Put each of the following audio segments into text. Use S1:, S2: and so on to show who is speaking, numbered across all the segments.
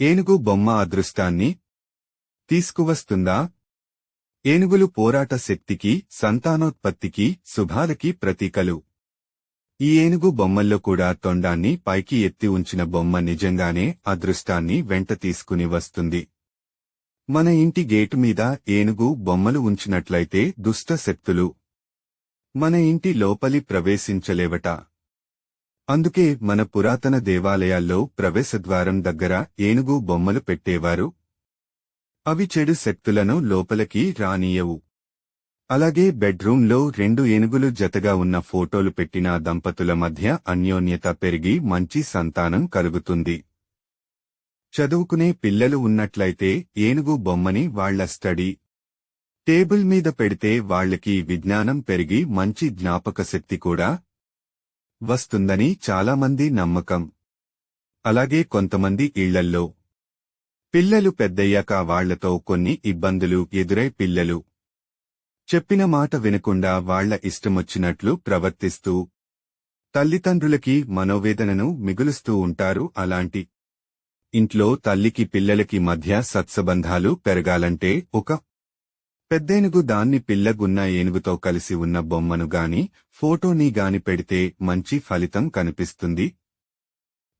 S1: ఏనుగు బొమ్మ అదృష్టాన్ని తీసుకువస్తుందా? ఏనుగులు పోరాట శక్తికి సంతానోత్పత్తికి శుభాలకి ప్రతీకలు. ఈ ఏనుగు బొమ్మల్లో కూడా తొండాన్ని పైకి ఎత్తి ఉంచిన బొమ్మ నిజంగానే అదృష్టాన్ని వెంట తీసుకుని వస్తుంది. మన ఇంటి గేటు మీద ఏనుగు బొమ్మలు ఉంచినట్లయితే దుష్ట శక్తులు మన ఇంటి లోపలి ప్రవేశించలేవట. అందుకే మన పురాతన దేవాలయాల్లో ప్రవేశద్వారం దగ్గర ఏనుగు బొమ్మలు పెట్టేవారు. అవి చెడు శక్తులను లోపలికి రానీయవు. అలాగే బెడ్రూంలో రెండు ఏనుగులు జతగా ఉన్న ఫోటోలు పెట్టిన దంపతుల మధ్య అన్యోన్యత పెరిగి మంచి సంతానం కలుగుతుంది. చదువుకునే పిల్లలు ఉన్నట్లయితే ఏనుగు బొమ్మని వాళ్ళ స్టడీ టేబుల్ మీద పెడితే వాళ్ళకి విజ్ఞానం పెరిగి మంచి జ్ఞాపకశక్తి కూడా వస్తుందని చాలామంది నమ్మకం. అలాగే కొంతమంది ఇళ్ళల్లో. పిల్లలు పెద్దయ్యాక వాళ్ళతో కొన్ని ఇబ్బందులు ఎదురై పిల్లలు. చెప్పిన మాట వినకుండా వాళ్ళ ఇష్టమొచ్చినట్లు ప్రవర్తిస్తూ. తల్లిదండ్రులకి మనోవేదనను మిగులుస్తూ ఉంటారు అలాంటి. ఇంట్లో తల్లికి పిల్లలకి మధ్య సత్సబంధాలు పెరగాలంటే ఒక పెద్దేనుగు దాన్ని పిల్లగున్న ఏనుగుతో కలిసి ఉన్న బొమ్మను గాని ఫోటోని గాని పెడితే మంచి ఫలితం కనిపిస్తుంది.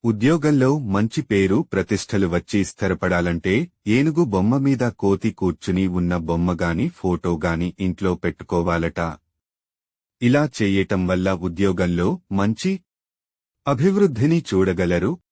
S1: ఉద్యోగంలో మంచి పేరు ప్రతిష్టలు వచ్చి స్థిరపడాలంటే ఏనుగు బొమ్మ మీద కోతి కూర్చుని ఉన్న బొమ్మగాని ఫోటోగాని ఫోటో గాని ఇంట్లో పెట్టుకోవాలట. ఇలా చెయ్యటం వల్ల ఉద్యోగంలో మంచి అభివృద్ధిని చూడగలరు.